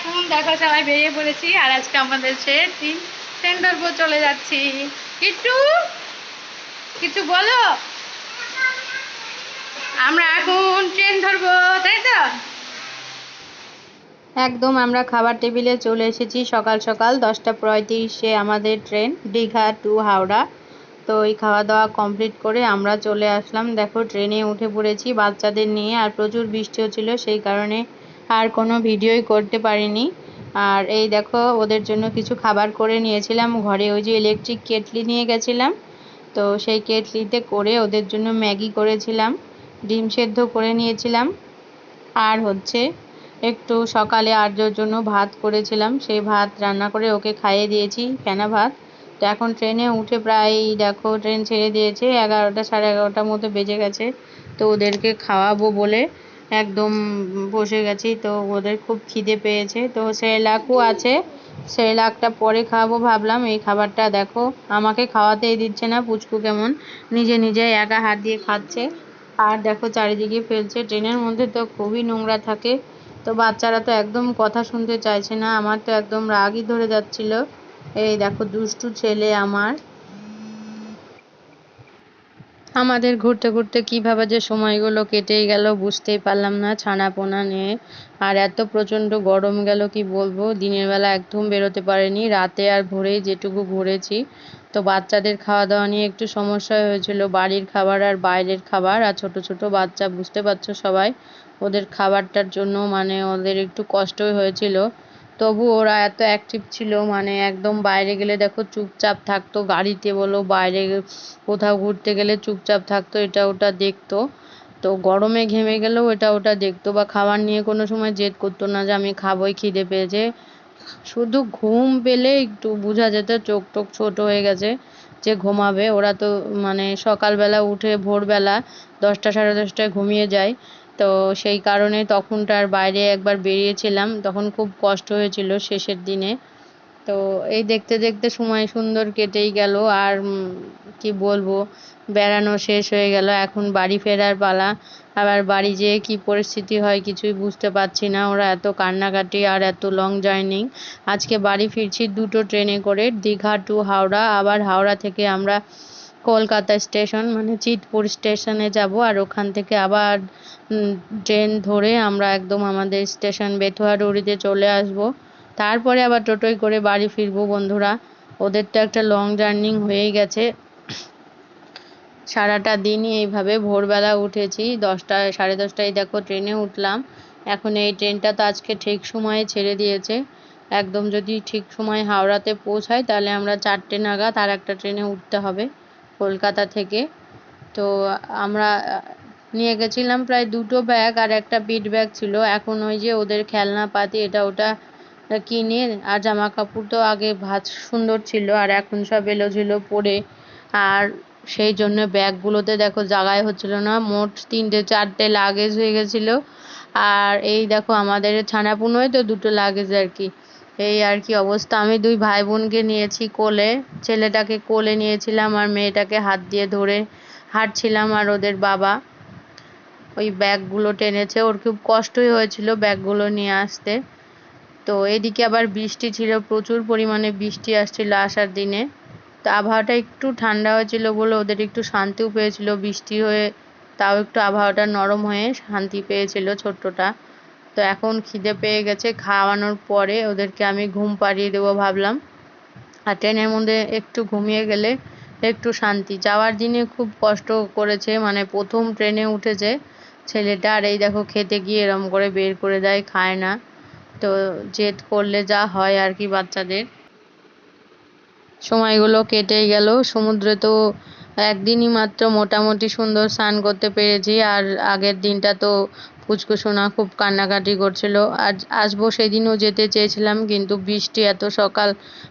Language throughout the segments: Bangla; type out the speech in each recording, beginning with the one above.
এখন দেখো সবাই বেরিয়ে পড়েছি, আর আজকে আমাদের সে তিন সেন্টার পর চলে যাচ্ছি। কিট্টু? কিছু বলো? আমরা এখন ট্রেন ধরবো, তাই তো? একদম, আমরা খাবার টেবিলে চলে এসেছি। সকাল সকাল দশটা পঁয়ত্রিশে আমাদের ট্রেন দীঘা টু হাওড়া। তো এই খাওয়া দাওয়া কমপ্লিট করে আমরা চলে আসলাম। দেখো ট্রেনে উঠে পড়েছি বাচ্চাদের নিয়ে, আর প্রচুর বৃষ্টি হচ্ছিল সেই কারণে আর কোনো ভিডিওই করতে পারিনি। আর এই দেখো, ওদের জন্য কিছু খাবার করে নিয়েছিলাম। ঘরে ওই যে ইলেকট্রিক কেটলি নিয়ে গেছিলাম। তো সেই কেটলিতে করে ওদের জন্য ম্যাগি করেছিলাম। ডিম সেদ্ধ করে নিয়েছিলাম। আর হচ্ছে, একটু সকালে আর্যর জন্য ভাত করেছিলাম। সেই ভাত রান্না করে ওকে খাইয়ে দিয়েছি ফেনা ভাত। তো এখন ট্রেনে উঠে প্রায়, দেখো, ট্রেন ছেড়ে দিয়েছে। এগারোটা, সাড়ে এগারোটার মতো বেজে গেছে। তো ওদেরকে খাওয়াবো বলে একদম বসে গেছি, তো ওদের খুব খিদে পেয়েছে। তো সেরেলাকও আছে সেরেলাকটা পরে খাওয়াবো ভাবলাম, এই খাবারটা দেখো, আমাকে খাওয়াতেই দিচ্ছে না পুচকু কেমন, নিজে নিজে একা হাত দিয়ে খাচ্ছে। আর দেখো চারিদিকে ফেলছে, ট্রেনের মধ্যে তো খুবই নোংরা থাকে, তো বাচ্চারা তো একদম কথা শুনতে চাইছে না, আমার তো একদম রাগই ধরে যাচ্ছিল। এই দেখো দুষ্টু ছেলে আমার। আমাদের ঘুরতে ঘুরতে কীভাবে যে সময়গুলো কেটেই গেল, বুঝতেই পারলাম না ছানা পোনা নিয়ে। আর এত প্রচণ্ড গরম গেল, কি বলব? দিনের বেলা একদম বেরোতে পারিনি। রাতে আর ভোরেই যেটুকু ঘুরেছি। তো বাচ্চাদের খাওয়া দাওয়া নিয়ে একটু সমস্যা হয়েছিল। বাড়ির খাবার আর বাইরের খাবার। আর ছোট ছোট বাচ্চা, বুঝতে পারছ সবাই? ওদের খাবারটার জন্য মানে ওদের একটু কষ্টই হয়েছিল। তবু ওরা এত অ্যাক্টিভ ছিল মানে একদম বাইরে গেলে দেখো চুপচাপ থাকতো, গাড়িতে বলো, বাইরে কোথাও ঘুরতে গেলে চুপচাপ থাকতো, এটা ওটা দেখতো। তো গরমে ঘেমে গেলেও এটা ওটা দেখতো, বা খাবার নিয়ে কোনো সময় জেদ করতো না যে আমি খাবোই, খিদে পেয়েছে। শুধু ঘুম পেলে একটু বোঝা যেত চোখ টোক ছোট হয়ে গেছে যে ঘুমাবে। ওরা তো মানে সকালবেলা উঠে ভোরবেলা দশটা সাড়ে দশটায় ঘুমিয়ে যায়। তো সেই কারণে তখনটার বাইরে একবার বেরিয়েছিলাম। তখন খুব কষ্ট হয়েছিল শেষের দিনে। তো এই দেখতে দেখতে সময় সুন্দর কেটেই গেল আর কি বলব, বেড়ানো শেষ হয়ে গেল। এখন বাড়ি ফেরার পালা। আবার বাড়ি যেয়ে কি পরিস্থিতি হয় কিছুই বুঝতে পারছি না। ওরা এত কান্নাকাটি আর এত লং জার্নি আজকে বাড়ি ফিরছি দুটো ট্রেনে করে, দীঘা টু হাওড়া। আবার হাওড়া থেকে আমরা কলকাতা স্টেশন মানে চিতপুর স্টেশনে যাব আর ওখান থেকে আবার ট্রেন ধরে আমরা একদম আমাদের স্টেশন বেথুয়া ডুরিতে চলে আসব। তারপরে আবার টোটোয় করে বাড়ি ফিরবো বন্ধুরা। ওদের তো একটা লং জার্নি হয়েই গেছে। সারাটা দিনই এইভাবে ভোরবেলা উঠেছি। দশটা, সাড়ে দশটায় দেখো ট্রেনে উঠলাম। এখন এই ট্রেনটা তো আজকে ঠিক সময়ে ছেড়ে দিয়েছে। একদম যদি ঠিক সময় হাওড়াতে পৌঁছায় তাহলে আমরা চারটে নাগাদ আর একটা ট্রেনে উঠতে হবে। কলকাতা থেকে। তো আমরা নিয়ে গেছিলাম প্রায় দুটো ব্যাগ আর একটা পিঠ ব্যাগ ছিল। এখন ওই যে ওদের খেলনাপাতি এটা ওটা কিনে, আর জামা কাপড় তো আগে ভাত সুন্দর ছিল, আর এখন সব এলোঝেলো পরে। আর সেই জন্য ব্যাগগুলোতে দেখো জায়গায় হচ্ছিল না, মোট তিনটে, চারটে লাগেজ হয়ে গেছিল। আর এই দেখো আমাদের ছানাপুনোয় তো দুটো লাগেজ আর কি। এই আর কি অবস্থা। আমি দুই ভাই বোনকে নিয়েছি কোলে। ছেলেটাকে কোলে নিয়েছিলাম আর মেয়েটাকে হাত দিয়ে ধরে হাঁটছিলাম আর ওদের বাবা। ওই ব্যাগগুলো টেনেছে। ওর খুব কষ্টই হয়েছিল ব্যাগগুলো নিয়ে আসতে। তো এদিকে আবার বৃষ্টি ছিল, প্রচুর পরিমাণে বৃষ্টি আসছিল আসার দিনে। তো আবহাওয়াটা একটু ঠান্ডা হয়েছিল বলে ওদের একটু শান্তিও পেয়েছিল। বৃষ্টি হয়ে তাও একটু আবহাওয়াটা নরম হয়ে শান্তি পেয়েছিল ছোট্টটা। তো এখন খিদে পেয়ে গেছে, খাওয়ানোর পরে ওদেরকে আমি ঘুম পাড়িয়ে দেবো ভাবলাম। আর ট্রেনের মধ্যে একটু ঘুমিয়ে গেলে একটু শান্তি। যাওয়ার দিনে খুব কষ্ট করেছে মানে প্রথম ট্রেনে উঠেছে ছেলেটা, আর এই দেখো খেতে গিয়ে এরম করে বের করে দেয়, খায় না। তো জেদ করলে যা হয় আর কি বাচ্চাদের। সময়গুলো কেটে গেল, সমুদ্রে তো একদিনই মাত্র মোটামুটি সুন্দর স্নান করতে পেরেছি, আর আগের দিনটা তো পুচকু সোনা খুব কান্নাকাটি করছিল। আজ, আসব সেদিনও যেতে চেয়েছিলাম, কিন্তু বৃষ্টি এত সকাল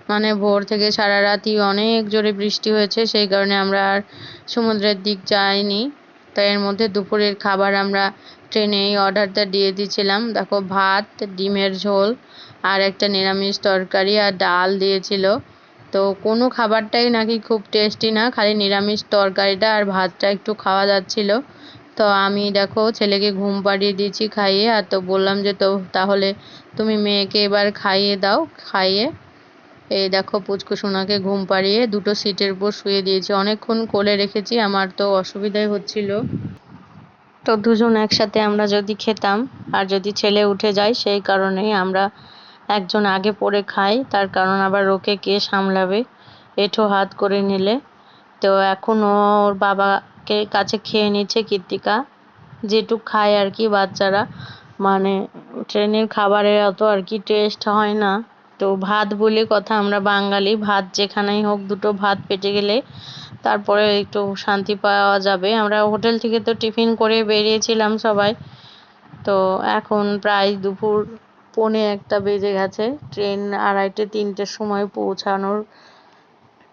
মানে ভোর থেকে সারা রাতই অনেক জোরে বৃষ্টি হয়েছে, সেই কারণে আমরা আর সমুদ্রের দিক যাইনি। তাই এর মধ্যে দুপুরের খাবার আমরা ট্রেনেই অর্ডারটা দিয়ে দিয়েছিলাম। দেখো ভাত, ডিমের ঝোল, আর একটা নিরামিষ তরকারি আর ডাল দিয়েছিল। তো কোনো খাবারটাই নাকি খুব টেস্টি না, খালি নিরামিষ তরকারিটা আর ভাতটা একটু খাওয়া যাচ্ছিল। তো আমি দেখো ছেলেকে ঘুম পাড়িয়ে দিয়েছি খাইয়ে, আর তো বললাম যে তো তাহলে তুমি মেয়েকে এবার খাইয়ে দাও, খাইয়ে। এই দেখো পুচকু সোনাকে ঘুম পাড়িয়ে দুটো সিটের উপর শুয়ে দিয়েছি। অনেকক্ষণ কোলে রেখেছি, আমার তো অসুবিধাই হচ্ছিল। তো দুজন একসাথে আমরা যদি খেতাম, আর যদি ছেলে উঠে যায়, সেই কারণেই আমরা একজন আগে পড়ে খাই তার কারণ আবার ওকে কে সামলাবে? এঠো হাত করে নিলে। তো এখন ওর বাবাকে কাছে খেয়ে নিচ্ছে কীর্তিকা। যেটুক খায় আর কি বাচ্চারা। মানে ট্রেনের খাবারের অত আর কি টেস্ট হয় না। তো ভাত বলে কথা আমরা বাঙালি। ভাত যেখানেই হোক দুটো ভাত পেটে গেলে তারপরে একটু শান্তি পাওয়া যাবে। আমরা হোটেল থেকে তো টিফিন করে বেরিয়েছিলাম সবাই। তো এখন প্রায় দুপুর পৌনে একটা বেজে গেছে। ট্রেন আড়াইটে তিনটের সময় পৌঁছানোর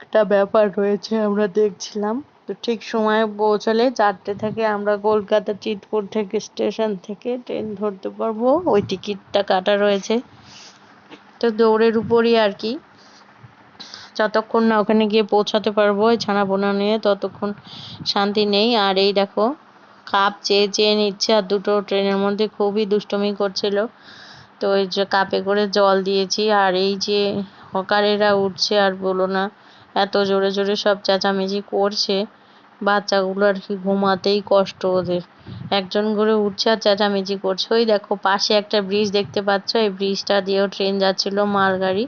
একটা ব্যাপার রয়েছে আমরা দেখছিলাম। তো ঠিক সময়ে পৌঁছালে চারটে থেকে আমরা কলকাতা চিতপুর থেকে স্টেশন থেকে ট্রেন ধরতে পারব। ওই টিকিটটা কাটা রয়েছে। তো দৌড়ের উপরই আর কি। যতক্ষণ না ওখানে গিয়ে পৌঁছাতে পারব ওই ছানা পোনা নিয়ে, ততক্ষণ শান্তি নেই। আর এই দেখো, কাপ চেয়ে চেয়ে নিচ্ছে আর দুটো ট্রেনের মধ্যে খুবই দুষ্টমি করছিল। তো ওই যে কাপে করে জল দিয়েছি, আর এই যে হকারেরা উঠছে আর বলো না, এত জোরে জোরে সব চেঁচামেচি করছে, বাচ্চাগুলো আর কি ঘুমাতেই কষ্ট ওদের। একজন করে উঠছে আর চেঁচামেচি করছে। ওই দেখো পাশে একটা ব্রিজ দেখতে পাচ্ছ? এই ব্রিজটা দিয়েও ট্রেন যাচ্ছিল মালগাড়ি।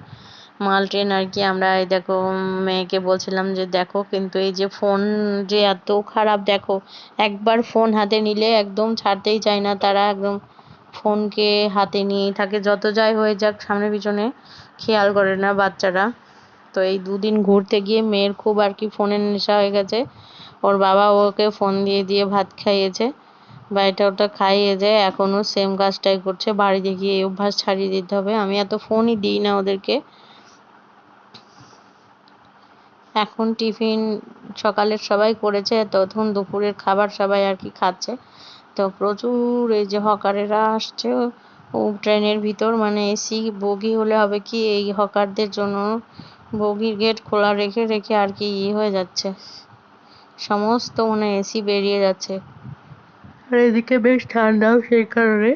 মাল ট্রেন আর কি আমরা এই দেখো মেয়েকে বলছিলাম যে দেখো, কিন্তু এই যে ফোন যে এত খারাপ, দেখো একবার ফোন হাতে নিলে একদম ছাড়তেই চায় না তারা, একদম ফোনকে হাতে নিয়েই থাকে, যত যাই হয়ে যাক সামনে পিছনে খেয়াল করে না বাচ্চারা। তো এই দুদিন ঘুরতে গিয়ে মেয়ের খুব আর কি ফোনের নেশা হয়ে গেছে। ওর বাবা ওকে ফোন দিয়ে দিয়ে ভাত খাইয়েছে বা এটা ওটা খাইয়ে যায় এখনও সেম কাজটাই করছে, বাড়িতে গিয়ে এই অভ্যাস ছাড়িয়ে দিতে হবে। আমি এত ফোনই দিই না ওদেরকে। এখন টিফিন সকালের সবাই করেছে, তখন দুপুরের খাবার সবাই আর কি খাচ্ছে। তো প্রচুর এই যে হকারেরা আসছে, ও ট্রেনের ভিতর মানে এসি বগি হলে হবে কি, এই হকারদের জন্য বগির গেট খোলা রেখে রেখে আর কি ইয়ে হয়ে যাচ্ছে। সমস্ত মানে এসি বেরিয়ে যাচ্ছে। আর এদিকে বেশ ঠান্ডাও সেই কারণে।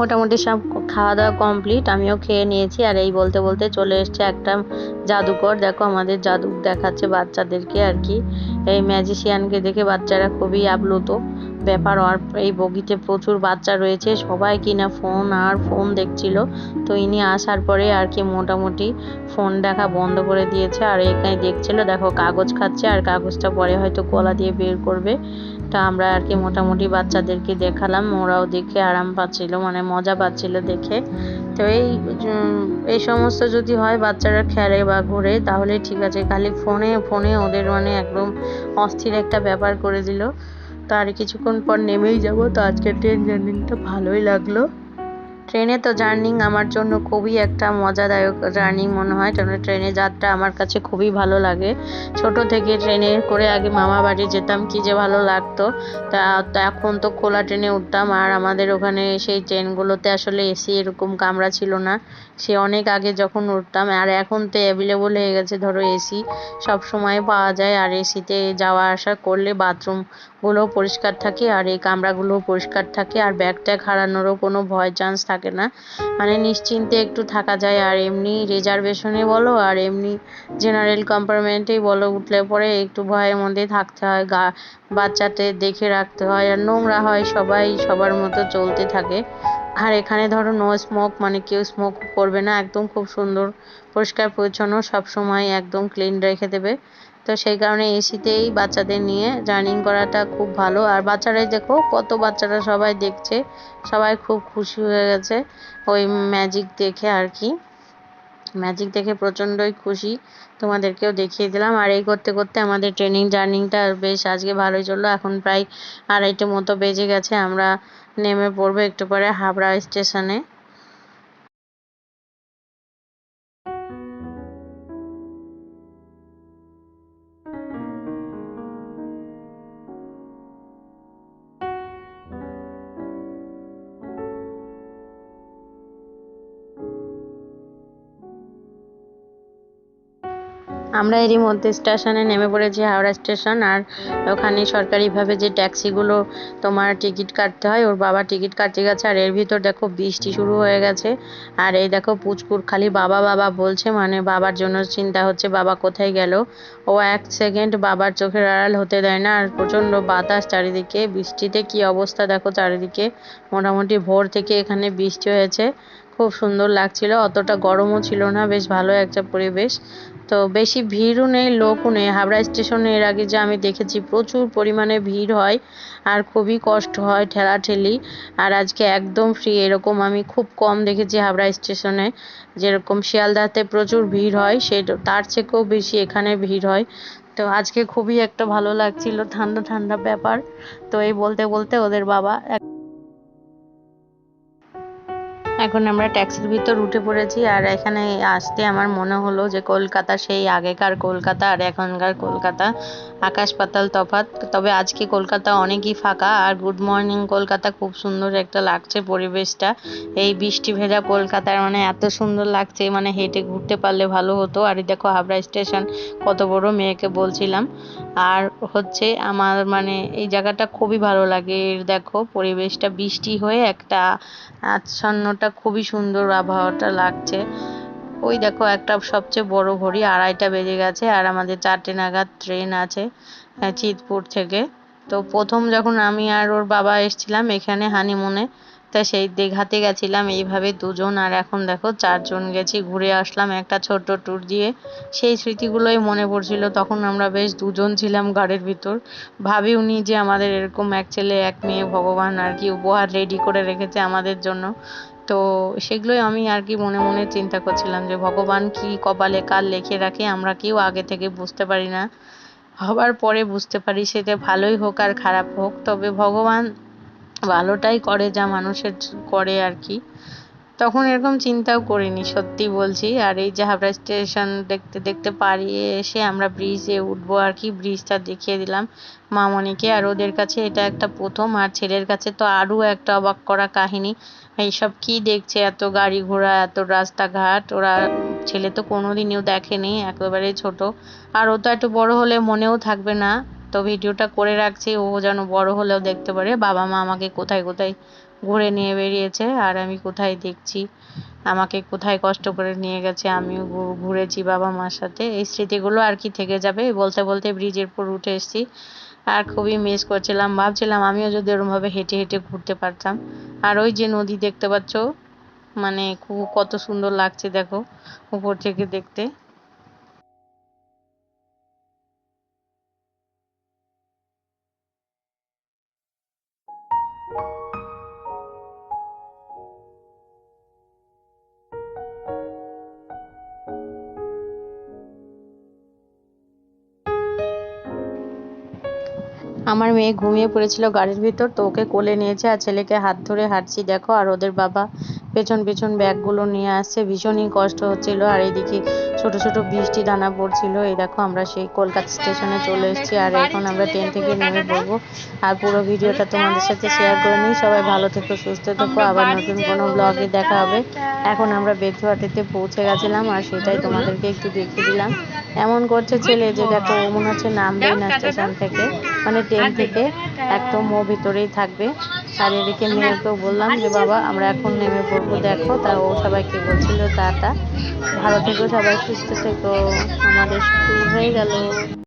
মোটামুটি সব খাওয়া দাওয়া কমপ্লিট আমিও খেয়ে নিয়েছি। আর এই বলতে বলতে চলে এসছে একটা জাদুকর। দেখো, আমাদের জাদু দেখাচ্ছে বাচ্চাদেরকে আর কি। এই ম্যাজিশিয়ানকে দেখে বাচ্চারা খুবই আপ্লুত। ব্যাপার, আর এই বগিতে প্রচুর বাচ্চা রয়েছে। সবাই কিনা ফোন আর ফোন দেখছিল। তো ইনি আসার পরে আর কি মোটামুটি ফোন দেখা বন্ধ করে দিয়েছে। আর এখানে দেখছিল, দেখো, কাগজ খাচ্ছে। আর কাগজটা পরে হয়তো গলা দিয়ে বের করবে। তা আমরা আর কি মোটামুটি বাচ্চাদেরকে দেখালাম। ওরাও দেখে আরাম পাচ্ছিল মানে মজা পাচ্ছিল দেখে। তো এই এই সমস্ত যদি হয় বাচ্চারা খেলে বা ঘোরে, তাহলে ঠিক আছে। খালি ফোনে ফোনে ওদের মানে একদম অস্থির একটা ব্যাপার করে দিল। তো আর কিছুক্ষণ পর নেমেই যাব। তো আজকের ট্রেন জার্নিটা ভালোই লাগল। ট্রেনে তো জার্নিং আমার জন্য খুবই একটা মজাদায়ক জার্নি মনে হয়। কারণ ট্রেনে যাত্রা আমার কাছে খুবই ভালো লাগে। ছোট থেকে ট্রেনে করে আগে মামা বাড়ি যেতাম, কি যে ভালো লাগতো। তা এখন তো খোলা ট্রেনে উঠতাম। আর আমাদের ওখানে সেই ট্রেনগুলোতে আসলে এসি এরকম কামরা ছিল না। সে অনেক আগে যখন উঠতাম। আর এখন তো অ্যাভেলেবল হয়ে গেছে, ধরো এসি। সব সময় পাওয়া যায়। আর এসিতে যাওয়া আসা করলে বাথরুমগুলোও পরিষ্কার থাকে আর এই কামরাগুলোও পরিষ্কার থাকে আর ব্যাগ ট্যাগ হারানোরও কোনো ভয় চান্স থাকে না। মানে নিশ্চিন্তে একটু থাকা যায় আর এমনি রিজার্ভেশনে বলো আর এমনি জেনারেল কম্পার্টমেন্টেই বলো, উঠলে পরে একটু ভয়ের মধ্যে থাকতে হয়। গা, বাচ্চাতে দেখে রাখতে হয় আর নোংরা হয় সবাই, সবার মতো চলতে থাকে। আর এখানে ধরো নো স্মোক মানে কেউ স্মোক করবে না, একদম খুব সুন্দর, পরিষ্কার পরিচ্ছন্ন, সবসময় একদম ক্লিন রেখে দেবে। তো সেই কারণে এসিতেই বাচ্চাদের নিয়ে জার্নিং করাটা খুব ভালো। আর বাচ্চারাই দেখো, কত বাচ্চারা সবাই দেখছে, সবাই খুব খুশি হয়ে গেছে ওই ম্যাজিক দেখে আর কি। ম্যাজিক দেখে প্রচণ্ডই খুশি, তোমাদেরকেও দেখিয়ে দিলাম। আর এই করতে করতে আমাদের ট্রেনিং জার্নিংটা বেশ আজকে ভালোই চলল। এখন প্রায় আড়াইটে মতো বেজে গেছে, আমরা নেমে পড়ব একটু পরে হাবড়া স্টেশনে। আমরা এরই মধ্যে স্টেশনে নেমে পড়েছি, হাওড়া স্টেশন, আর ওখানে সরকারিভাবে যে ট্যাক্সিগুলো তোমার টিকিট কাটতে হয়, ওর বাবা টিকিট কাটতে গেছে, আর এর ভিতর দেখো বৃষ্টি শুরু হয়ে গেছে। আর এই দেখো পুচকুর খালি বাবা বাবা বলছে মানে বাবার জন্য চিন্তা হচ্ছে, বাবা কোথায় গেল? ও এক সেকেন্ড বাবার চোখের আড়াল হতে দেয় না, আর প্রচণ্ড বাতাস চারিদিকে, বৃষ্টিতে কি অবস্থা দেখো চারিদিকে। মোটামুটি ভোর থেকে এখানে বৃষ্টি হয়েছে। খুব সুন্দর লাগছিল, অতটা গরমও ছিল না, বেশ ভালো একটা পরিবেশ। তো বেশি ভিড়ও নেই, লোকও নেই। হাবড়া স্টেশনে এর আগে যে আমি দেখেছি, প্রচুর পরিমাণে ভিড় হয় আর খুবই কষ্ট হয় ঠেলাঠেলি। আর আজকে একদম ফ্রি এরকম আমি খুব কম দেখেছি হাবড়া স্টেশনে। যেরকম শিয়ালদাতে প্রচুর ভিড় হয় সে তার থেকেও বেশি এখানে ভিড় হয়। তো আজকে খুবই একটা ভালো লাগছিল, ঠান্ডা ঠান্ডা ব্যাপার। তো এই বলতে বলতে ওদের বাবা এখন আমরা ট্যাক্সির ভিতর উঠে পড়েছি আর এখানে আসতে আমার মনে হলো যে কলকাতা সেই আগেকার কলকাতা আর এখনকার কলকাতা। আকাশ পাতাল তফাৎ। তবে আজকে কলকাতা অনেকই ফাঁকা আর গুড মর্নিং কলকাতা খুব সুন্দর একটা লাগছে পরিবেশটা। এই বৃষ্টি ভেজা কলকাতার মানে এত সুন্দর লাগছে মানে হেঁটে ঘুরতে পারলে ভালো হতো। আর দেখো হাবড়া স্টেশন, কত বড় মেয়েকে বলছিলাম। আর হচ্ছে আমার মানে এই জায়গাটা খুবই ভালো লাগে। দেখো পরিবেশটা বৃষ্টি হয়ে একটা আচ্ছন্নটা খুবই সুন্দর আবহাওয়াটা লাগছে। ওই দেখো একটা সবচেয়ে বড় ঘড়ি আড়াইটা বেজে গেছে আর আমাদের চারটে নাগাদ ট্রেন আছে চিতপুর থেকে। তো প্রথম যখন আমি আর ওর বাবা এসেছিলাম এখানে হানিমুনে তা সেই দীঘাতে গেছিলাম, এইভাবে দুজন আর এখন দেখো চারজন গেছি, ঘুরে আসলাম একটা ছোট্ট ট্যুর দিয়ে। সেই স্মৃতিগুলোই মনে পড়ছিল, তখন আমরা বেশ দুজন ছিলাম গাড়ির ভিতর। ভাবি উনি যে আমাদের এরকম এক ছেলে, এক মেয়ে ভগবান আর কি উপহার রেডি করে রেখেছে আমাদের জন্য। তো সেগুলোই আমি আর কি মনে মনে চিন্তা করছিলাম যে ভগবান কি কপালে কার লেখে রাখে, আমরা কেউ আগে থেকে বুঝতে পারি না। হবার পরে বুঝতে পারি সেটা ভালোই হোক আর খারাপ হোক, তবে ভগবান ভালোটাই করে যা মানুষের করে আর কি। তখন এরকম চিন্তাও করিনি, সত্যি বলছি। আর এই যে হাবড়া স্টেশন দেখতে দেখতে পাড়িয়ে এসে আমরা ব্রিজে উঠবো আর কি ব্রিজটা দেখিয়ে দিলাম মামনিকে। আর ওদের কাছে এটা একটা প্রথম, আর ছেলের কাছে তো আরও একটা অবাক করা কাহিনী। এইসব কি দেখছে, এত গাড়ি ঘোড়া, এত রাস্তাঘাট? ওরা ছেলে তো কোনোদিনও দেখেনি, একেবারে ছোট। আর ও তো একটু বড় হলে মনেও থাকবে না। তো ভিডিওটা করে রাখছি, ও যেন বড় হলেও দেখতে পারে। বাবা মা আমাকে কোথায় কোথায় ঘুরে নিয়ে বেরিয়েছে আর আমি কোথায় দেখছি, আমাকে কোথায় কষ্ট করে নিয়ে গেছে, আমিও ঘুরেছি বাবা মার সাথে। এই স্মৃতিগুলো আর কি থেকে যাবে? বলতে বলতে ব্রিজের উপর উঠে এসেছি। আর খুবই মিস করছিলাম, ভাবছিলাম আমিও যদি ওরমভাবে হেঁটে হেঁটে ঘুরতে পারতাম। আর ওই যে নদী দেখতে পাচ্ছ মানে খুব কত সুন্দর লাগছে দেখো, উপর থেকে দেখতে। আমার মেয়ে ঘুমিয়ে পড়েছিল গাড়ির ভিতর, তো ওকে কোলে নিয়েছে আর ছেলেকে হাত ধরে হাঁটছি। দেখো, আর ওদের বাবা পেছন পেছন ব্যাগগুলো নিয়ে আসছে। ভীষণই কষ্ট হচ্ছিল আর এইদিকে ছোট ছোট বৃষ্টি দানা পড়ছিল। এই দেখো, আমরা সেই কলকাতা স্টেশনে চলে এসেছি আর এখন আমরা ট্রেন থেকে নেমে পড়ব। আর পুরো ভিডিওটা তোমাদের সাথে শেয়ার করে নিই। সবাই ভালো থেকো, সুস্থ থেকো। আবার নতুন কোনো ব্লগে দেখা হবে। এখন আমরা বেথুয়াটিতে পৌঁছে গেছিলাম আর সেটাই তোমাদেরকে একটু দেখিয়ে দিলাম। এমন করছে ছেলে যে দেখো, ও মনে হচ্ছে নামবেই না স্টেশন থেকে। মানে ট্রেন থেকে একদম ও ভিতরেই থাকবে। আর এদিকে মেয়েকেও বললাম যে, বাবা, আমরা এখন নেমে পড়ব। দেখো, তা ও সবাইকে বলছিল? টাটা ভালো থেকো সবাই, সুস্থ থেকো। আমাদের স্কুল হয়ে গেল।